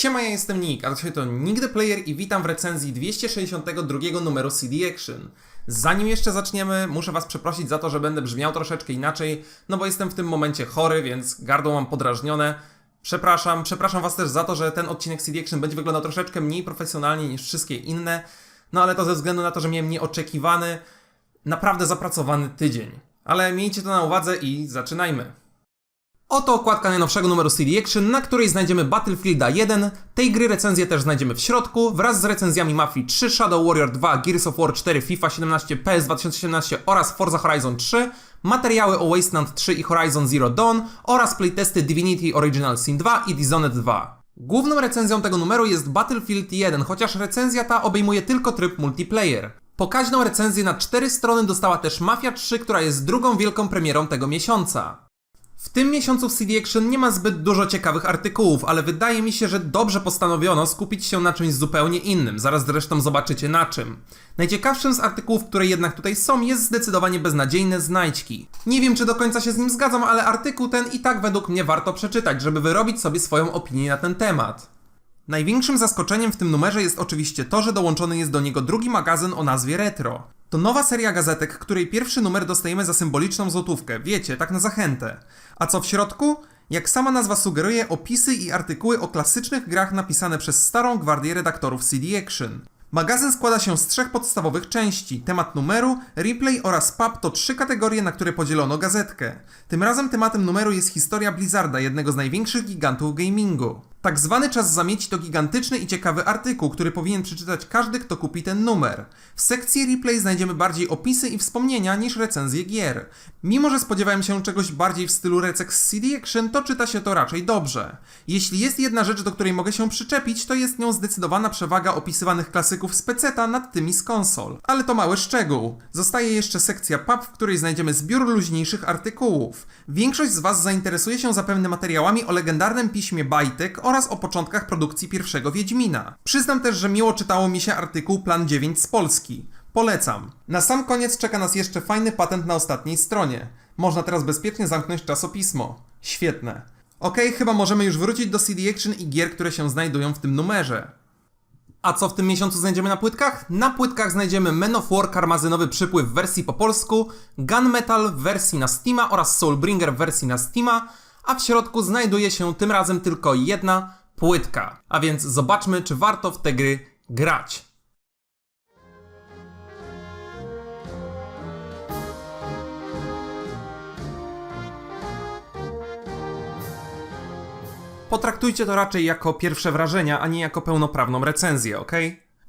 Siema, ja jestem Nick, a dzisiaj to the Player i witam w recenzji 262 numeru CD Action. Zanim jeszcze zaczniemy, muszę Was przeprosić za to, że będę brzmiał troszeczkę inaczej, no bo jestem w tym momencie chory, więc gardło mam podrażnione. Przepraszam, przepraszam Was też za to, że ten odcinek CD Action będzie wyglądał troszeczkę mniej profesjonalnie niż wszystkie inne, no ale to ze względu na to, że miałem nieoczekiwany, naprawdę zapracowany tydzień. Ale miejcie to na uwadze i zaczynajmy. Oto okładka najnowszego numeru CD Action, na której znajdziemy Battlefielda 1. Tej gry recenzję też znajdziemy w środku, wraz z recenzjami Mafii 3, Shadow Warrior 2, Gears of War 4, FIFA 17, PS 2017 oraz Forza Horizon 3, materiały o Wasteland 3 i Horizon Zero Dawn oraz playtesty Divinity Original Sin 2 i Dishonored 2. Główną recenzją tego numeru jest Battlefield 1, chociaż recenzja ta obejmuje tylko tryb multiplayer. Pokaźną recenzję na 4 strony dostała też Mafia 3, która jest drugą wielką premierą tego miesiąca. W tym miesiącu w CD Action nie ma zbyt dużo ciekawych artykułów, ale wydaje mi się, że dobrze postanowiono skupić się na czymś zupełnie innym. Zaraz zresztą zobaczycie na czym. Najciekawszym z artykułów, które jednak tutaj są, jest zdecydowanie beznadziejne znajdźki. Nie wiem, czy do końca się z nim zgadzam, ale artykuł ten i tak według mnie warto przeczytać, żeby wyrobić sobie swoją opinię na ten temat. Największym zaskoczeniem w tym numerze jest oczywiście to, że dołączony jest do niego drugi magazyn o nazwie Retro. To nowa seria gazetek, której pierwszy numer dostajemy za symboliczną złotówkę, wiecie, tak na zachętę. A co w środku? Jak sama nazwa sugeruje, opisy i artykuły o klasycznych grach napisane przez starą gwardię redaktorów CD Action. Magazyn składa się z trzech podstawowych części: temat numeru, replay oraz pub to trzy kategorie, na które podzielono gazetkę. Tym razem tematem numeru jest historia Blizzarda, jednego z największych gigantów gamingu. Tak zwany czas zamieci to gigantyczny i ciekawy artykuł, który powinien przeczytać każdy, kto kupi ten numer. W sekcji replay znajdziemy bardziej opisy i wspomnienia niż recenzje gier. Mimo, że spodziewałem się czegoś bardziej w stylu recek z CD Action, to czyta się to raczej dobrze. Jeśli jest jedna rzecz, do której mogę się przyczepić, to jest nią zdecydowana przewaga opisywanych klasyków z peceta nad tymi z konsol. Ale to mały szczegół. Zostaje jeszcze sekcja pub, w której znajdziemy zbiór luźniejszych artykułów. Większość z Was zainteresuje się zapewne materiałami o legendarnym piśmie Bajtek oraz o początkach produkcji pierwszego Wiedźmina. Przyznam też, że miło czytało mi się artykuł Plan 9 z Polski. Polecam. Na sam koniec czeka nas jeszcze fajny patent na ostatniej stronie. Można teraz bezpiecznie zamknąć czasopismo. Świetne. Okej, chyba możemy już wrócić do CD Action i gier, które się znajdują w tym numerze. A co w tym miesiącu znajdziemy na płytkach? Na płytkach znajdziemy Men of War karmazynowy przypływ w wersji po polsku, Gunmetal w wersji na Steama oraz Soulbringer w wersji na Steama, a w środku znajduje się tym razem tylko jedna płytka. A więc zobaczmy, czy warto w te gry grać. Potraktujcie to raczej jako pierwsze wrażenia, a nie jako pełnoprawną recenzję, ok?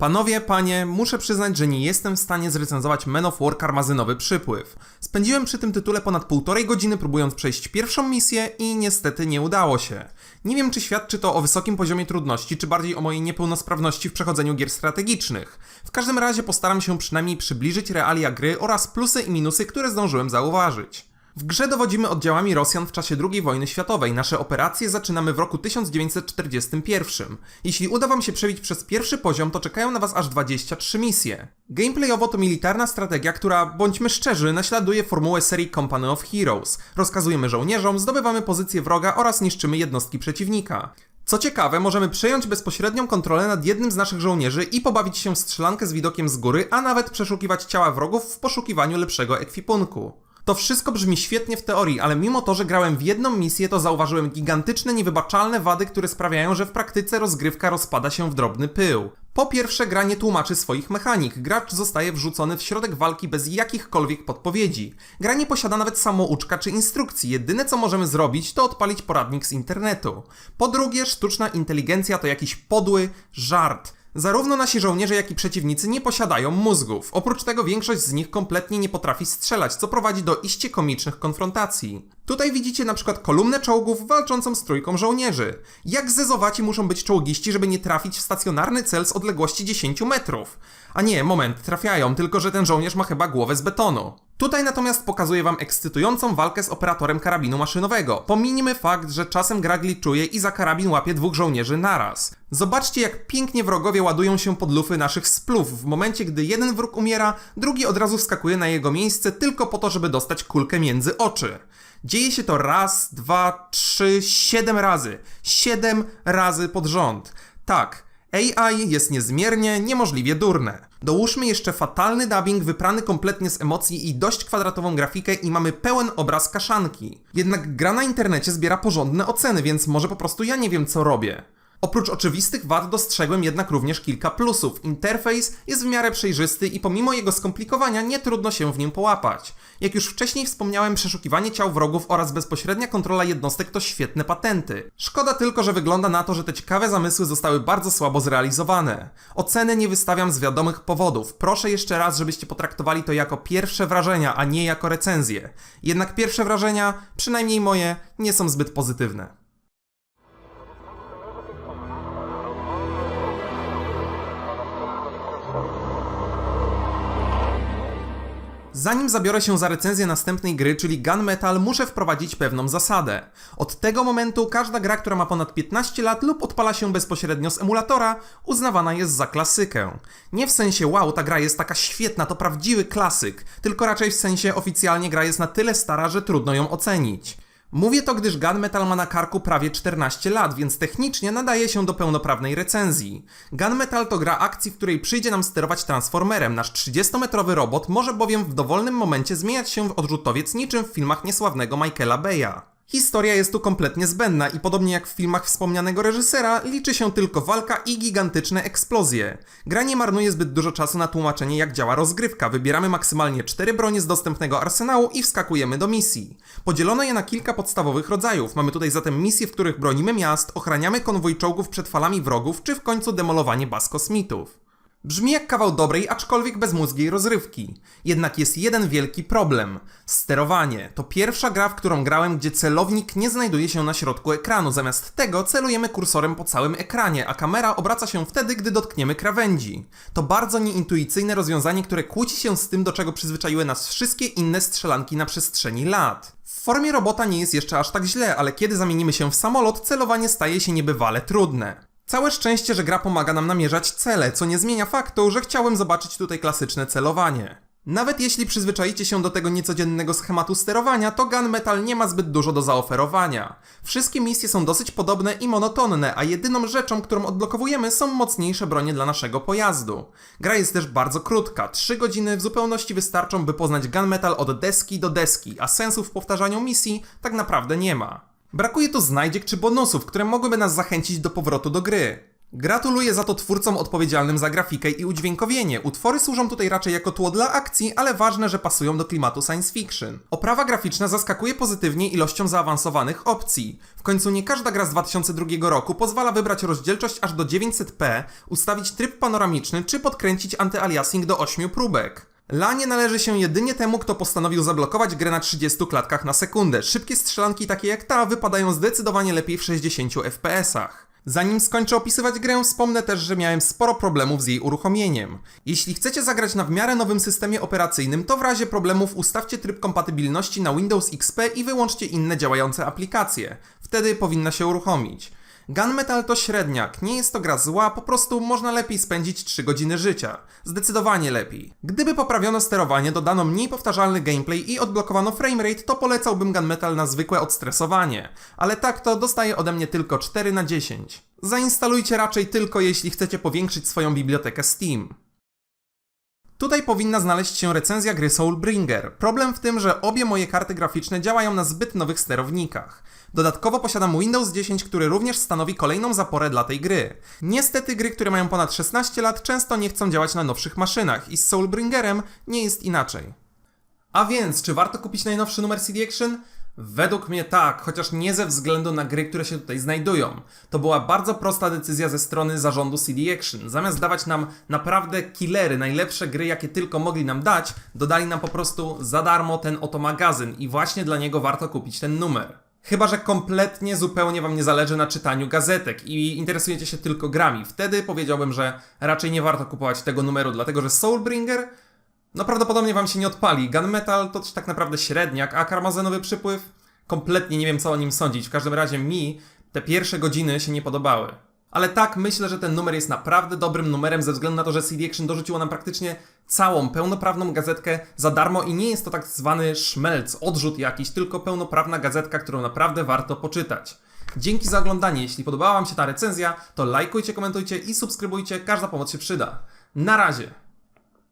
Panowie, panie, muszę przyznać, że nie jestem w stanie zrecenzować Men of War karmazynowy przypływ. Spędziłem przy tym tytule ponad półtorej godziny próbując przejść pierwszą misję i niestety nie udało się. Nie wiem, czy świadczy to o wysokim poziomie trudności, czy bardziej o mojej niepełnosprawności w przechodzeniu gier strategicznych. W każdym razie postaram się przynajmniej przybliżyć realia gry oraz plusy i minusy, które zdążyłem zauważyć. W grze dowodzimy oddziałami Rosjan w czasie II wojny światowej. Nasze operacje zaczynamy w roku 1941. Jeśli uda wam się przebić przez pierwszy poziom, to czekają na was aż 23 misje. Gameplayowo to militarna strategia, która, bądźmy szczerzy, naśladuje formułę serii Company of Heroes. Rozkazujemy żołnierzom, zdobywamy pozycję wroga oraz niszczymy jednostki przeciwnika. Co ciekawe, możemy przejąć bezpośrednią kontrolę nad jednym z naszych żołnierzy i pobawić się w strzelankę z widokiem z góry, a nawet przeszukiwać ciała wrogów w poszukiwaniu lepszego ekwipunku. To wszystko brzmi świetnie w teorii, ale mimo to, że grałem w jedną misję, to zauważyłem gigantyczne, niewybaczalne wady, które sprawiają, że w praktyce rozgrywka rozpada się w drobny pył. Po pierwsze, gra nie tłumaczy swoich mechanik. Gracz zostaje wrzucony w środek walki bez jakichkolwiek podpowiedzi. Gra nie posiada nawet samouczka czy instrukcji. Jedyne co możemy zrobić, to odpalić poradnik z internetu. Po drugie, sztuczna inteligencja to jakiś podły żart. Zarówno nasi żołnierze, jak i przeciwnicy nie posiadają mózgów. Oprócz tego większość z nich kompletnie nie potrafi strzelać, co prowadzi do iście komicznych konfrontacji. Tutaj widzicie na przykład kolumnę czołgów walczącą z trójką żołnierzy. Jak zezowaci muszą być czołgiści, żeby nie trafić w stacjonarny cel z odległości 10 metrów? A nie, moment, trafiają, tylko że ten żołnierz ma chyba głowę z betonu. Tutaj natomiast pokazuję wam ekscytującą walkę z operatorem karabinu maszynowego. Pominijmy fakt, że czasem gra glitchuje i za karabin łapie dwóch żołnierzy naraz. Zobaczcie jak pięknie wrogowie ładują się pod lufy naszych splów. W momencie gdy jeden wróg umiera, drugi od razu wskakuje na jego miejsce tylko po to, żeby dostać kulkę między oczy. Dzieje się to raz, dwa, trzy, siedem razy. Siedem razy pod rząd. Tak, AI jest niezmiernie, niemożliwie durne. Dołóżmy jeszcze fatalny dubbing wyprany kompletnie z emocji i dość kwadratową grafikę i mamy pełen obraz kaszanki. Jednak gra na internecie zbiera porządne oceny, więc może po prostu ja nie wiem co robię. Oprócz oczywistych wad dostrzegłem jednak również kilka plusów. Interfejs jest w miarę przejrzysty i pomimo jego skomplikowania nie trudno się w nim połapać. Jak już wcześniej wspomniałem, przeszukiwanie ciał wrogów oraz bezpośrednia kontrola jednostek to świetne patenty. Szkoda tylko, że wygląda na to, że te ciekawe zamysły zostały bardzo słabo zrealizowane. Oceny nie wystawiam z wiadomych powodów. Proszę jeszcze raz, żebyście potraktowali to jako pierwsze wrażenia, a nie jako recenzje. Jednak pierwsze wrażenia, przynajmniej moje, nie są zbyt pozytywne. Zanim zabiorę się za recenzję następnej gry, czyli Gunmetal, muszę wprowadzić pewną zasadę. Od tego momentu każda gra, która ma ponad 15 lat lub odpala się bezpośrednio z emulatora, uznawana jest za klasykę. Nie w sensie wow, ta gra jest taka świetna, to prawdziwy klasyk, tylko raczej w sensie oficjalnie gra jest na tyle stara, że trudno ją ocenić. Mówię to, gdyż Gunmetal ma na karku prawie 14 lat, więc technicznie nadaje się do pełnoprawnej recenzji. Gunmetal to gra akcji, w której przyjdzie nam sterować Transformerem. Nasz 30-metrowy robot może bowiem w dowolnym momencie zmieniać się w odrzutowiec niczym w filmach niesławnego Michaela Beya. Historia jest tu kompletnie zbędna i podobnie jak w filmach wspomnianego reżysera, liczy się tylko walka i gigantyczne eksplozje. Gra nie marnuje zbyt dużo czasu na tłumaczenie jak działa rozgrywka, wybieramy maksymalnie 4 bronie z dostępnego arsenału i wskakujemy do misji. Podzielono je na kilka podstawowych rodzajów, mamy tutaj zatem misje, w których bronimy miast, ochraniamy konwój czołgów przed falami wrogów, czy w końcu demolowanie baz kosmitów. Brzmi jak kawał dobrej, aczkolwiek bezmózgiej rozrywki. Jednak jest jeden wielki problem. Sterowanie. To pierwsza gra, w którą grałem, gdzie celownik nie znajduje się na środku ekranu. Zamiast tego celujemy kursorem po całym ekranie, a kamera obraca się wtedy, gdy dotkniemy krawędzi. To bardzo nieintuicyjne rozwiązanie, które kłóci się z tym, do czego przyzwyczaiły nas wszystkie inne strzelanki na przestrzeni lat. W formie robota nie jest jeszcze aż tak źle, ale kiedy zamienimy się w samolot, celowanie staje się niebywale trudne. Całe szczęście, że gra pomaga nam namierzać cele, co nie zmienia faktu, że chciałem zobaczyć tutaj klasyczne celowanie. Nawet jeśli przyzwyczaicie się do tego niecodziennego schematu sterowania, to Gunmetal nie ma zbyt dużo do zaoferowania. Wszystkie misje są dosyć podobne i monotonne, a jedyną rzeczą, którą odblokowujemy są mocniejsze bronie dla naszego pojazdu. Gra jest też bardzo krótka, 3 godziny w zupełności wystarczą, by poznać Gunmetal od deski do deski, a sensu w powtarzaniu misji tak naprawdę nie ma. Brakuje tu znajdziek czy bonusów, które mogłyby nas zachęcić do powrotu do gry. Gratuluję za to twórcom odpowiedzialnym za grafikę i udźwiękowienie. Utwory służą tutaj raczej jako tło dla akcji, ale ważne, że pasują do klimatu science fiction. Oprawa graficzna zaskakuje pozytywnie ilością zaawansowanych opcji. W końcu nie każda gra z 2002 roku pozwala wybrać rozdzielczość aż do 900p, ustawić tryb panoramiczny czy podkręcić antyaliasing do 8 próbek. Lanie należy się jedynie temu, kto postanowił zablokować grę na 30 klatkach na sekundę. Szybkie strzelanki takie jak ta wypadają zdecydowanie lepiej w 60 FPS-ach. Zanim skończę opisywać grę, wspomnę też, że miałem sporo problemów z jej uruchomieniem. Jeśli chcecie zagrać na w miarę nowym systemie operacyjnym, to w razie problemów ustawcie tryb kompatybilności na Windows XP i wyłączcie inne działające aplikacje. Wtedy powinna się uruchomić. Gunmetal to średniak, nie jest to gra zła, po prostu można lepiej spędzić 3 godziny życia. Zdecydowanie lepiej. Gdyby poprawiono sterowanie, dodano mniej powtarzalny gameplay i odblokowano framerate, to polecałbym Gunmetal na zwykłe odstresowanie. Ale tak to dostaje ode mnie tylko 4 na 10. Zainstalujcie raczej tylko jeśli chcecie powiększyć swoją bibliotekę Steam. Tutaj powinna znaleźć się recenzja gry Soulbringer. Problem w tym, że obie moje karty graficzne działają na zbyt nowych sterownikach. Dodatkowo posiadam Windows 10, który również stanowi kolejną zaporę dla tej gry. Niestety gry, które mają ponad 16 lat często nie chcą działać na nowszych maszynach i z Soulbringerem nie jest inaczej. A więc, czy warto kupić najnowszy numer CD Action? Według mnie tak, chociaż nie ze względu na gry, które się tutaj znajdują. To była bardzo prosta decyzja ze strony zarządu CD Action. Zamiast dawać nam naprawdę killery, najlepsze gry, jakie tylko mogli nam dać, dodali nam po prostu za darmo ten oto magazyn i właśnie dla niego warto kupić ten numer. Chyba, że kompletnie, zupełnie Wam nie zależy na czytaniu gazetek i interesujecie się tylko grami. Wtedy powiedziałbym, że raczej nie warto kupować tego numeru, dlatego że Soulbringer No prawdopodobnie wam się nie odpali. Gunmetal to też tak naprawdę średniak, a karmazenowy przypływ? Kompletnie nie wiem co o nim sądzić. W każdym razie mi te pierwsze godziny się nie podobały. Ale tak, myślę, że ten numer jest naprawdę dobrym numerem ze względu na to, że CD Action dorzuciło nam praktycznie całą pełnoprawną gazetkę za darmo i nie jest to tak zwany szmelc, odrzut jakiś, tylko pełnoprawna gazetka, którą naprawdę warto poczytać. Dzięki za oglądanie. Jeśli podobała Wam się ta recenzja, to lajkujcie, komentujcie i subskrybujcie. Każda pomoc się przyda. Na razie!